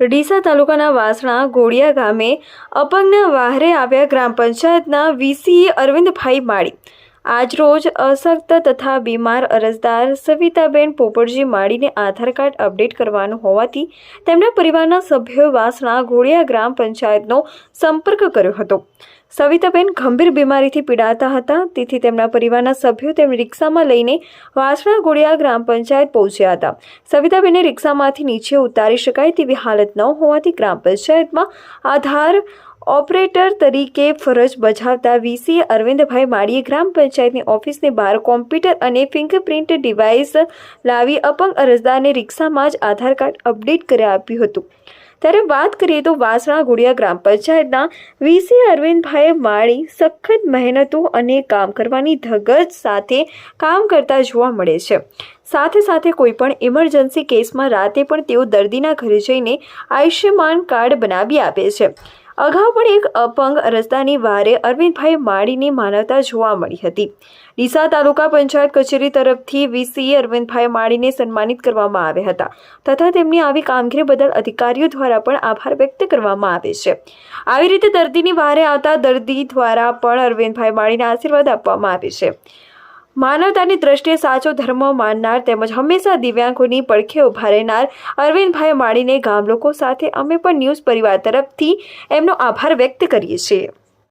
ડીસા તાલુકાના વાસણા ગોળિયા ગામે અપંગના વાહરે આવ્યા ગ્રામ પંચાયતના વીસીએ અરવિંદભાઈ માળી. આજરોજ અશક્ત તથા બીમાર અરજદાર સવિતાબેન પોપટજી માળીને આધાર કાર્ડ અપડેટ કરવાનું હોવાથી તેમના પરિવારના સભ્યો વાસણા ગોળિયા ગ્રામ પંચાયતનો સંપર્ક કર્યો હતો. સવિતાબેન ગંભીર બીમારીથી પીડાતા હતા, તેથી તેમના પરિવારના સભ્યો તેમને રિક્ષામાં લઈને વાસણા ગોળિયા ગ્રામ પંચાયત પહોંચ્યા હતા. સવિતાબેને રિક્ષામાંથી નીચે ઉતારી શકાય તેવી હાલત ન હોવાથી ગ્રામ પંચાયતમાં આધાર ઓપરેટર તરીકે ફરજ બજાવતા વીસી અરવિંદભાઈ માળીએ ગ્રામ પંચાયતની ઓફિસની બહાર કોમ્પ્યુટર અને ફિંગરપ્રિન્ટ ડિવાઇસ લાવી અપંગ અરજદારને રિક્ષામાં જ આધાર કાર્ડ અપડેટ કરી આપ્યું હતું. ત્યારે વાત કરીએ તો વાસણા ગુડિયા ગ્રામ પંચાયતના વીસી અરવિંદભાઈ માળી સખત મહેનતો અને કામ કરવાની ધગજ સાથે કામ કરતા જોવા મળે છે. સાથે સાથે કોઈપણ ઇમરજન્સી કેસમાં રાતે પણ તેઓ દર્દીના ઘરે જઈને આયુષ્યમાન કાર્ડ બનાવી આપે છે. અગાઉ પણ એક અપંગ રસ્તાની વારે અરવિંદભાઈ માળીની માનવતા જોવા મળી હતી. ડીસા તાલુકા પંચાયત કચેરી તરફથી વીસી અરવિંદભાઈ માળીને સન્માનિત કરવામાં આવ્યા હતા તથા તેમની આવી કામગીરી બદલ અધિકારીઓ દ્વારા પણ આભાર વ્યક્ત કરવામાં આવે છે. આવી રીતે દર્દીની વારે આવતા દર્દી દ્વારા પણ અરવિંદભાઈ માળીને આશીર્વાદ આપવામાં આવે છે. માનવતાની દ્રષ્ટિએ સાચો ધર્મ માનનાર તેમજ હંમેશા દિવ્યાંગોની પડખે ઊભા રહેનાર અરવિંદભાઈ માળીને ગામ લોકો સાથે અમે પણ ન્યૂઝ પરિવાર તરફથી એમનો આભાર વ્યક્ત કરીએ છીએ.